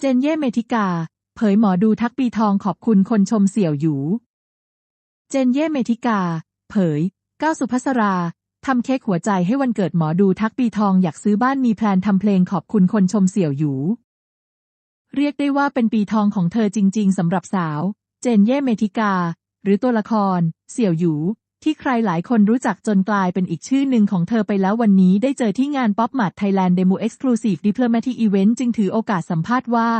เจนเย่เมธิกา เผยหมอดูทักปีทองขอบคุณคนชมเสี่ยวหยู เจนเย่เมธิกา เผยก้าวสุภัสราทำเค้กหัวใจให้วันเกิดหมอดูทักปีทองอยากซื้อบ้านมีแพลนทำเพลงขอบคุณคนชมเสี่ยวหยู เรียกได้ว่าเป็นปีทองของเธอจริง ๆสำหรับสาว เจนเย่เมธิกา หรือตัวละคร เสี่ยวหยู ที่ใครหลายคนรู้จักจนกลายเป็นอีกชื่อหนึ่งของเธอไปแล้ววันนี้ได้เจอที่งาน Pop Mart Thailand Demo Exclusive Diplomatic Event จึงถือโอกาสสัมภาษณ์ว่า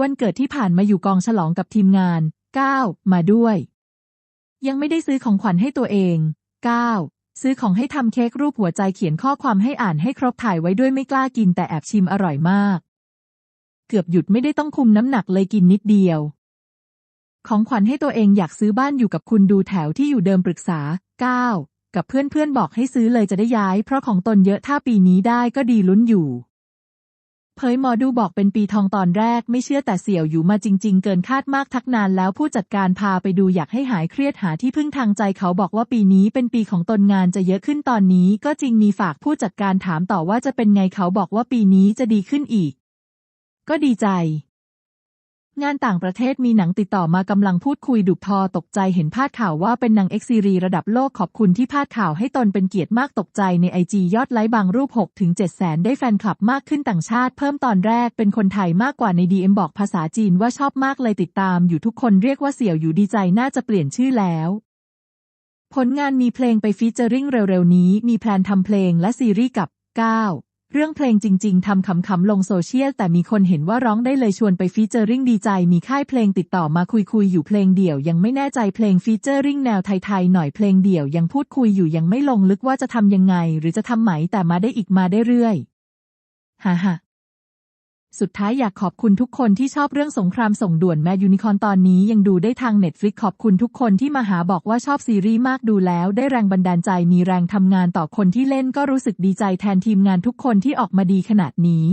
วันเกิดที่ผ่านมาอยู่กองฉลองกับทีมงาน 9 มาด้วย ยังไม่ได้ซื้อของขวัญให้ตัวเอง 9 ซื้อของให้ทำเค้กรูปหัวใจเขียนข้อความให้อ่านให้ครบถ่ายไว้ด้วยไม่กล้ากินแต่แอบชิมอร่อยมาก เกือบหยุดไม่ได้ต้องคุมน้ำหนักเลยกินนิดเดียว ของขวัญให้ตัวเองอยากซื้อบ้านอยู่กับคุณดูแถวที่อยู่เดิมปรึกษา 9 กับเพื่อนๆบอกให้ซื้อเลยจะได้ย้าย เพราะของตนเยอะถ้าปีนี้ได้ก็ดีลุ้นอยู่ เผยหมอดูบอกเป็นปีทองตอนแรกไม่เชื่อแต่เสี่ยวอยู่มาจริง ๆ เกินคาดมากทักนานแล้วผู้จัดการพาไปดูอยากให้หายเครียดหาที่พึ่งทางใจเขาบอกว่าปีนี้เป็นปีของตนงานจะเยอะขึ้นตอนนี้ ก็จริงมีฝากผู้จัดการถามต่อว่าจะเป็นไงเขาบอกว่าปีนี้จะดีขึ้นอีก ก็ดีใจ งานต่างประเทศมีหนังติดต่อมากำลังพูดคุยดุบทอตกใจเห็นพาดข่าวว่าเป็นนางเอ็กซีรีระดับโลกขอบคุณที่พาดข่าวให้ตนเป็นเกียรติมากตกใจในไอจียอดไลค์บางรูป 6 ถึง 7 แสนได้แฟนคลับมากขึ้นต่างชาติเพิ่มตอนแรกเป็นคนไทยมากกว่าในดีเอ็มบอกภาษาจีนว่าชอบมากเลยติดตามอยู่ทุกคนเรียกว่าเสี่ยวอยู่ดีใจน่าจะเปลี่ยนชื่อแล้วผลงานมีเพลงไปฟีเจอริงเร็วๆนี้ มีแพลนทำเพลงและซีรีส์กับ 9 เรื่องเพลงจริง ๆ ทำขำๆลงโซเชียล แต่มีคนเห็นว่าร้องได้เลยชวนไปฟีเจอริงดีใจ มีค่ายเพลงติดต่อมาคุยๆอยู่เพลงเดี่ยว ยังไม่แน่ใจเพลงฟีเจอริงแนวไทยๆหน่อยเพลงเดี่ยว ยังพูดคุยอยู่ยังไม่ลงลึกว่าจะทำยังไง หรือจะทำไหมแต่มาได้อีกมาได้เรื่อยฮ่าฮ่า สุดท้ายอยากขอบคุณทุกคนที่ชอบเรื่องสงครามส่งด่วนแมยูนิคอนตอนนี้ยังดูได้ทางเน็ตฟลิกขอบคุณทุกคนที่มาหาบอกว่าชอบซีรีส์มากดูแล้ว ได้แรงบันดาลใจมีแรงทำงานต่อคนที่เล่นก็รู้สึกดีใจแทนทีมงานทุกคนที่ออกมาดีขนาดนี้